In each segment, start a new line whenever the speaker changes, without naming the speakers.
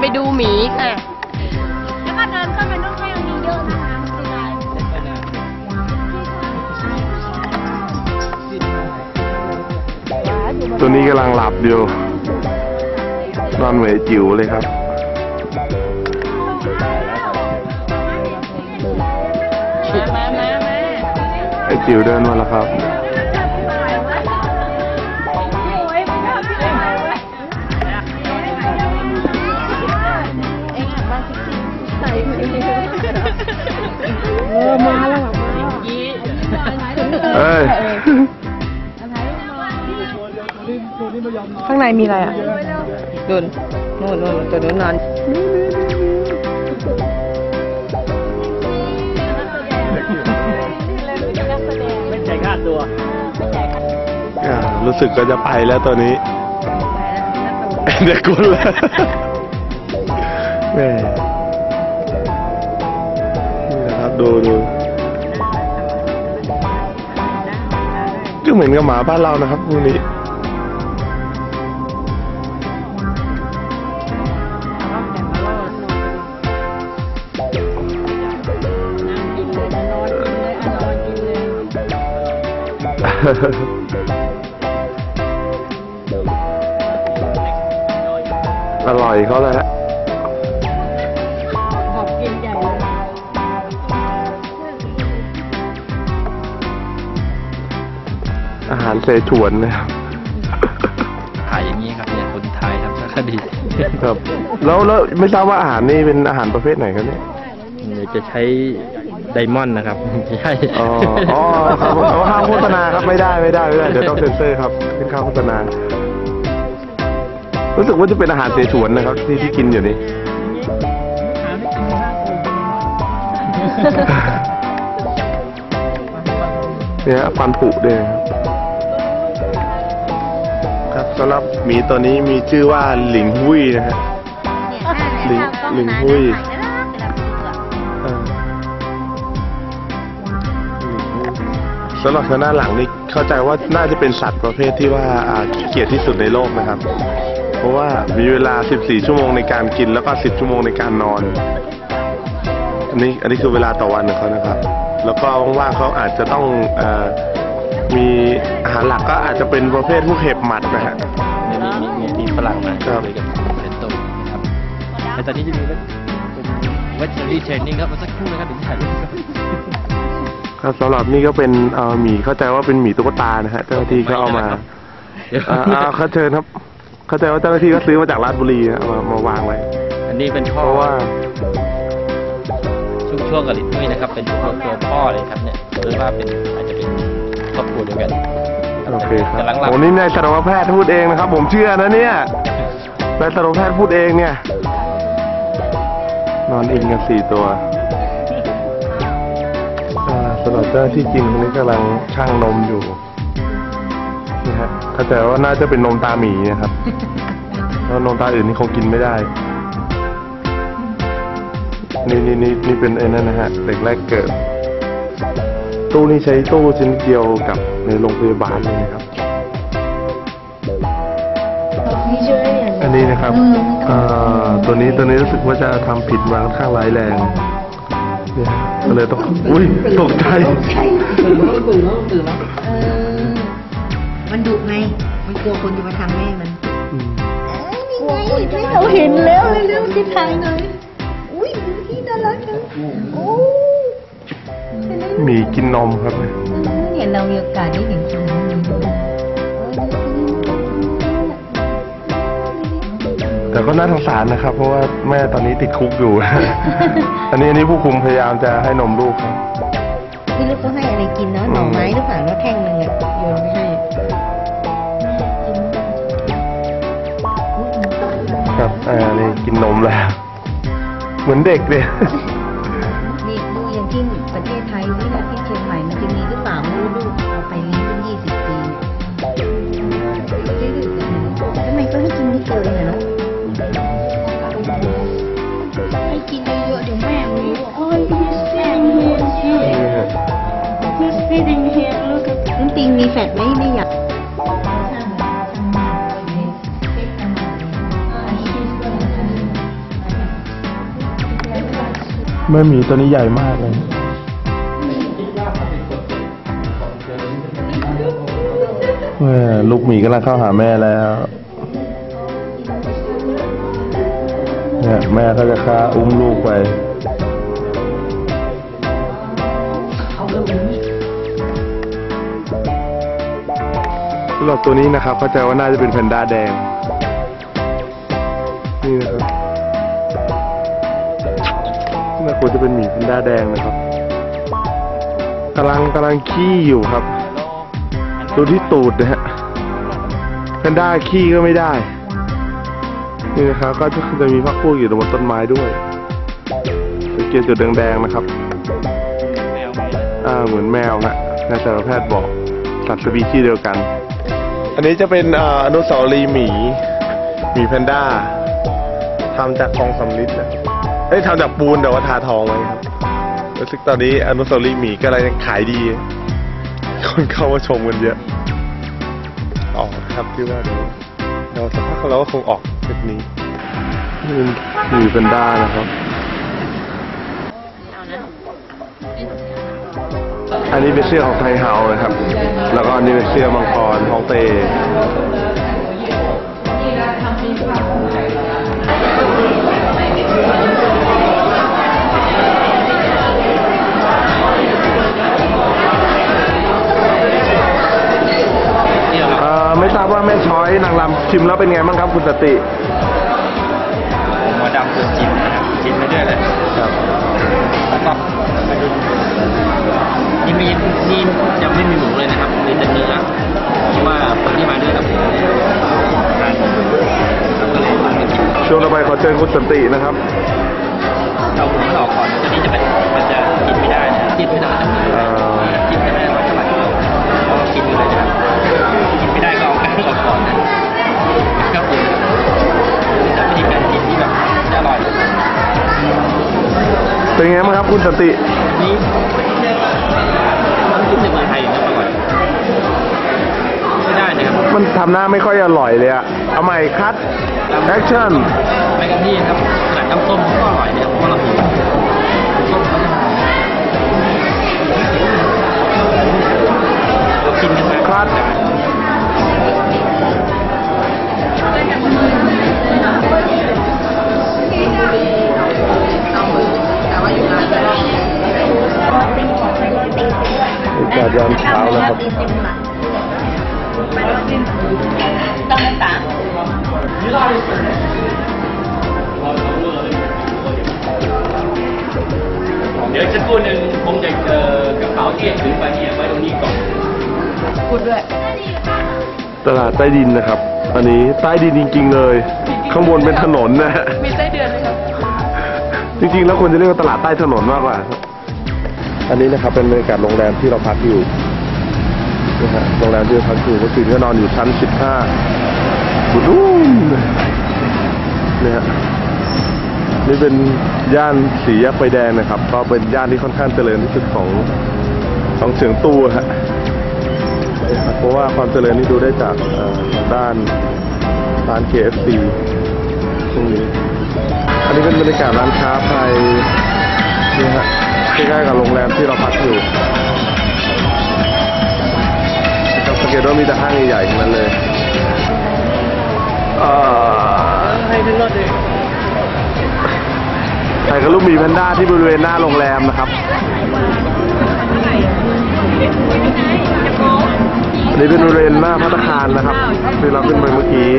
ไปดูหมีค่ะ
แล้วก็เดินเข้าไปนู่นก็ยังมีเยอะนะคะคืออะไร
ตัวนี้กำลังหลับอยู่นอนเหวจิ๋วเลยครับ
มามามา
ไอจิ๋วเดินมาแล้วครับ
เอ้ย ข้างในมีอะไรอะนู่นนู่นนู่นตัวนู้นนอน
อ่ารู้สึกก็จะไปแล้วตัวนี้ เด็กกุลแล้วแม่นี่นะครับดูดู ก็เหมือนกับหมาบ้านเรานะครับพวกนี้อร่อยเขาเลยฮะ
หา
รเสฉวนนะครับ
ถ่ายอย่างนี้ครับเนี่ยคนถ่ายทำสารคดี
ครับ แล้วแล้วไม่ทราบว่าอาหารนี่เป็นอาหารประเภทไหนครับเนี่ย
เดี๋ยวจะใช้ไดมอนด์นะครับไม่ใช่
อ๋ออ๋อครับเอาห้ามโฆษณาครับไม่ได้ไม่ได้ไม่ได้เดี๋ยวต้องเซ็นเซอร์ครับเป็นข้าวโฆษณา รู้สึกว่าจะเป็นอาหารเสฉวนนะครับ ที่ที่กินอยู่นี่ เนี่ยฟันผุด้วยนะครับครับ สำหรับหมีตัวนี้มีชื่อว่าหลิงหุยนะฮะ หลิงหลิงหุ้ย เออสำหรับทางด้านหลังนี่เข้าใจว่าน่าจะเป็นสัตว์ประเภทที่ว่าอ่าขี้เกียจที่สุดในโลกนะครับ เพราะว่ามีเวลา 14 ชั่วโมงในการกินแล้วก็ 10 ชั่วโมงในการนอน อันนี้อันนี้คือเวลาต่อวันของเขานะครับ แล้วก็ว่างๆเขาอาจจะต้องเออ มีอาหารหลักก็อาจจะเป็นประเภทพวกเห็บหมัดนะฮะ
มีมีมีฝรั่งมา
ครับ
คุยกับเซนโตนะครับแต่ตอนนี้จะมีเป็นวัชรีเทรนนิ่งครับมาสักครู่นะครับเดี๋ยวจะถ่ายรูปครับ
ครับสำหรับนี่ก็เป็นเอ่อหมีเข้าใจว่าเป็นหมีตุ๊กตานะฮะเจ้าหน้าที่เขาเอามา
เดี๋ยว
อ่าอ่าเขาเชิญครับ เข้าใจว่าเจ้าหน้าที่ก็ซื้อมาจากราชบุรีนะเอามามาวางไว้
อันนี้เป็น
เพ
พ่อ
ราะว่า
ช่วงช่วงกับลิทมุ้ยนะครับ เป็นตัวตัวพ่อเลยครับเนี่ยหรือว่าเป็นอาจจะเป็น ครอบครัวเดียวกัน
โอเคครับ
กำลังหลับ
โอ้นี่นายสัตวแพทย์พูดเองนะครับ ผมเชื่อนะเนี่ยนายสัตวแพทย์พูดเองเนี่ย นอนอิงกันสี่ตัวอ่าสำหรับเจ้าหน้าที่จริงคนนี้กำลังชั่งนมอยู่นี่ฮะเข้าใจว่าน่าจะเป็นนมตาหมีนะครับเพราะนมตาอื่นนี่คงกินไม่ได้นี่นี่นี่นี่เป็นไอ้นั่นนะฮะเด็กแรกเกิด ตู้นี้ใช้ตู้ชนิดเดียวกับในโรงพยาบาลเลยนะครับ อันนี้นะครับเอ่อตัวนี้ตัวนี้รู้สึกว่าจะทำผิดมาค่อนข้างร้ายแรงเนี่ยฮะก็เลยต้องอุ้ยตกใจ
เออมันดุไง มันกลัวคนจะมาทำแม่มัน
อืม
เราเห็นแล้วเร็วๆที่ทางหน่อยอุ้ยดูที่น่ารักจังโอ้
ห มีกินนมครับ
เนี่ยเรามีโอกาสได้เห็นคนนี้มันดุ
แต่ก็น่าสงสารนะครับ เพราะว่าแม่ตอนนี้ติดคุกอยู่ อันนี้อันนี้ผู้คุมพยายามจะให้นมลูกครับ
ไม่รู้เขาให้อะไรกินเนาะหน่อไม้หรือเปล่าแล้วแท่งหนึ่งอะโยนไปให้
ครับอ่านี่กินนมแล้ว เหมือนเด็กเลย
นี่ดูอย่างที่ประเทศไทยนี่นะที่เชียงใหม่มันจะมีหรือเปล่าไม่รู้ลูกเอาไปเลี้ยงตั้งยี่สิบปีทำไมก็ให้กินนิดเดียวเองอะเนาะ
ให้กินเยอะๆเดี๋ยวแม่รู้โอ้ย he's feeding him
นี่ฮะ
he's feeding him look at
น้องติงมีแฟดไหมไม่อยาก
นแม่หมีตัวนี้ใหญ่มากเลย ลูกหมีกำลังเข้าหาแม่แล้ว เนี่ยแม่ก็จะฆ่าอุ้มลูกไปสำหรับตัวนี้นะครับเข้าใจว่าน่าจะเป็นแพนด้าแดง นี่นะครับน่าควรจะเป็นหมีแพนด้าแดงนะครับกำลังกำลังขี้อยู่ครับ ดูที่ตูดนะฮะแพนด้าขี้ก็ไม่ได้ นี่นะครับก็จะมีพักพวกอยู่ตรงบนต้นไม้ด้วยสังเกตจุดแดงๆนะครับ อ่าเหมือนแมวฮะนายสัตวแพทย์บอกสัตว์สปีชีส์เดียวกัน อันนี้จะเป็นออนุสาวรีย์หมี หมีแพนด้าทำจากทองสำริดนะเอ้ยทำจากปูนแต่ว่าทาทองไว้ครับรู้สึกตอนนี้อนุสาวรีย์หมีก็อะไรขายดี คนเข้ามาชมกันเยอะออกครับที่ว่าเดี๋ยวเราสักพักเราก็คงออกแบบนี้นี่เป็นหมีแพนด้านะครับ อันนี้เป็นเสื้อของไทยเฮานะครับ แล้วก็อันนี้เป็นเสื้อมังกรฮองเต แม่ช้อยนางรำชิมแล้วเป็นไงบ้างครับคุณสติ
หมอดำคือกินนะครับกินไปเรื่อยเลย
ครับ
แล้วก็นี่มีนี่ยังไม่มีหมูเลยนะครับมีแต่เนื้อเพราะว่าคนที่มาด้วยกับผมเนี่ยทานก็เลยไม่กิน
ช่วงต่อไปขอเชิญคุณสตินะครับ
เป็นไงบ้า
งครับคุณสติ
นี่มันกินในเมืองไทยนะอร่อยไม่ได้นะครับ
มันทำหน้าไม่ค่อยอร่อยเลยอะเอาใหม่คัดแอคชั่น
ไปกันที่ครับขนาดน้ำส้มเขาก็อร่อยนะครับเพราะเรามีส้มเขา นะ
ครับ
เดี๋ยวสักครู่หนึ่งคงจะเจอกระเป๋าที่ถือไปเนี่ยไว้ตรงนี้ก่อน
พูดด้วย
ตลาดใต้ดินนะครับ อันนี้ใต้ดินจริง ๆ เลย ข้างบนเป็นถนนนะฮะ
มีไส้เดือนไหมครับ
จริงๆ แล้วควรจะเรียกว่าตลาดใต้ถนนมากกว่าครับอันนี้นะครับเป็นบรรยากาศโรงแรมที่เราพักอยู่ นะฮะโรงแรมที่เราพักอยู่เมื่อคืนก็นอนอยู่ชั้น 15บุดูมเนี่ยฮะนี่เป็นย่านสีแยกไฟแดงนะครับ ก็เป็นย่านที่ค่อนข้างเจริญที่สุดของของเฉียงตูฮะเพราะว่าความเจริญนี่ดูได้จากด้านร้าน KFC ตรงนี้อันนี้เป็นบรรยากาศร้านค้าไทยนี่ฮะใกล้ๆกับโรงแรมที่เราพักอยู่ เกตว่ามีแต่ห้างใหญ่ๆทั้งนั้นเลยเอ่อ
ให้ทั้งรถเลย
ถ่ายกับลูกหมีแพนด้าที่บริเวณหน้าโรงแรมนะครับอันนี้เป็นบริเวณหน้าพัตตาคารนะครับที่เราขึ้นไปเมื่อกี้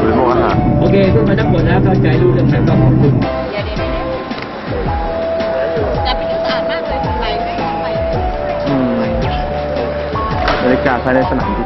หรือโรงอาหาร
โอเคทุกคนทั้งหมดนะเข้าใจรู้เรื่องนั้นก็ขอบคุณา
กเลยข้